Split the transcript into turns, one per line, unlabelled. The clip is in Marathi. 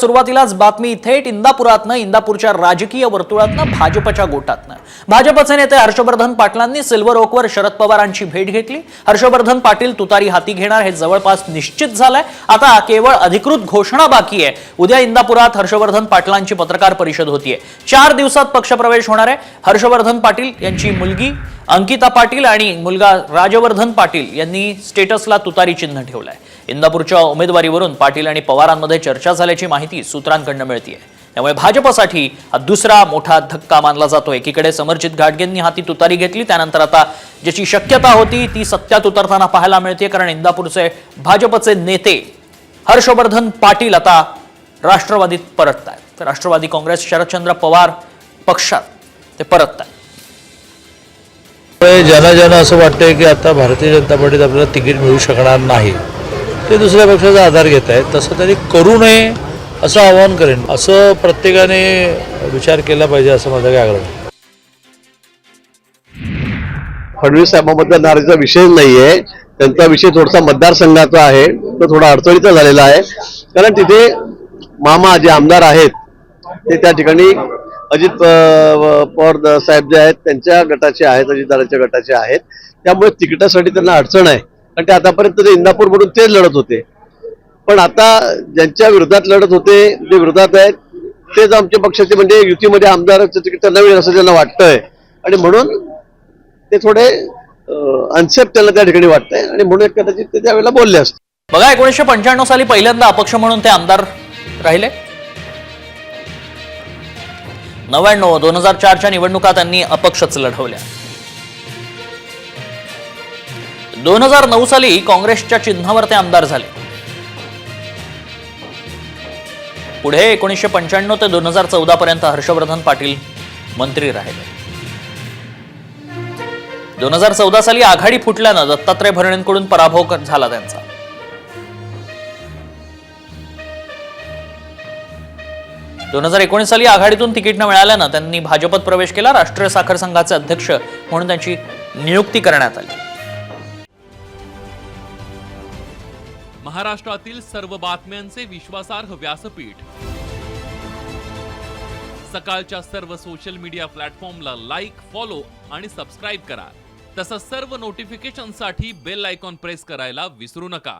सुरुवातीलाच बातमी थेट इंदापुरातनं इंदापूरच्या राजकीय वर्तुळातनं भाजपच्या गोटातनं. भाजपचे नेते हर्षवर्धन पाटलांनी सिल्वर ओकवर शरद पवारांची भेट घेतली. हर्षवर्धन पाटील तुतारी हाती घेणार हे जवळपास निश्चित झालंय. आता केवळ अधिकृत घोषणा बाकी आहे. उद्या इंदापुरात हर्षवर्धन पाटलांची पत्रकार परिषद होतीये. चार दिवसात पक्षप्रवेश होणार आहे. हर्षवर्धन पाटील यांची मुलगी अंकिता पाटील आणि मुलगा राजवर्धन पाटील यांनी स्टेटसला तुतारी चिन्ह ठेवलं आहे इंदापूरच्या उमेदवारीवरून पाटील आणि पवारांमध्ये चर्चा झाल्याची माहिती सूत्रांकडनं मिळतीये. त्यामुळे भाजपसाठी हा दुसरा मोठा धक्का मानला जातो. एकीकडे समरजित घाटगेंनी हाती तुतारी घेतली त्यानंतर आता ज्याची शक्यता होती ती सत्यात उतरताना पाहायला मिळते कारण इंदापूरचे भाजपचे नेते हर्षवर्धन पाटील आता राष्ट्रवादीत परतत आहेत राष्ट्रवादी काँग्रेस शरदचंद्र पवार पक्षात ते परतत आहेत
त्यामुळे ज्यांना ज्यांना असं वाटतंय की आता भारतीय जनता पार्टीत आपल्याला तिकीट मिळू शकणार नाही ते दुसऱ्या पक्षाचा आधार घेत आहेत. तसं त्यांनी करू नये असं आवाहन करेन. असं प्रत्येकाने विचार केला पाहिजे असं माझा काय आग्रह
फडणवीस साहेबांबद्दल नाराजीचा विषय नाहीये. त्यांचा विषय थोडासा मतदारसंघाचा आहे. तो थोडा अडचणीचा झालेला आहे. कारण तिथे मामा जे आमदार आहेत ते त्या ठिकाणी अजित पवार साहेब जे आहेत त्यांच्या गटाचे आहेत अजितदारांच्या गटाचे आहेत. त्यामुळे तिकिटासाठी त्यांना अडचण आहे. कारण ते आतापर्यंत ते इंदापूर म्हणून तेच लढत होते. पण आता ज्यांच्या विरोधात लढत होते जे विरोधात आहेत तेच आमच्या पक्षाचे म्हणजे युतीमध्ये आमदाराचं तिकीट त्यांना मिळेल असं त्यांना वाटतंय. आणि म्हणून ते थोडे अनसेफ त्यांना त्या ठिकाणी वाटतंय. आणि म्हणून कदाचित ते त्यावेळेला बोलले असते.
बघा एकोणीसशे पंच्याण्णव साली पहिल्यांदा अपक्ष म्हणून ते आमदार राहिले. नव्याण्णव दोन हजार चारच्या निवडणुका त्यांनी अपक्षच लढवल्या. दोन हजार नऊ साली काँग्रेसच्या चिन्हावर ते आमदार झाले. पुढे एकोणीसशे पंच्याण्णव ते दोन हजार चौदा पर्यंत हर्षवर्धन पाटील मंत्री राहिले. दोन हजार चौदा साली आघाडी फुटल्यानं दत्तात्रय भरणेंकडून पराभव झाला त्यांचा. दोन हजार एकोणीस साली आघाडीतून तिकीट न मिळाल्यानं त्यांनी भाजपत प्रवेश केला. राष्ट्रीय साखर संघाचे अध्यक्ष म्हणून त्यांची नियुक्ती करण्यात आली.
महाराष्ट्रातील सर्व बातम्यांचे विश्वासार्ह व्यासपीठ. सकाळच्या सर्व सोशल मीडिया प्लॅटफॉर्मला लाईक फॉलो आणि सबस्क्राईब करा. तसंच सर्व नोटिफिकेशनसाठी बेल आयकॉन प्रेस करायला विसरू नका.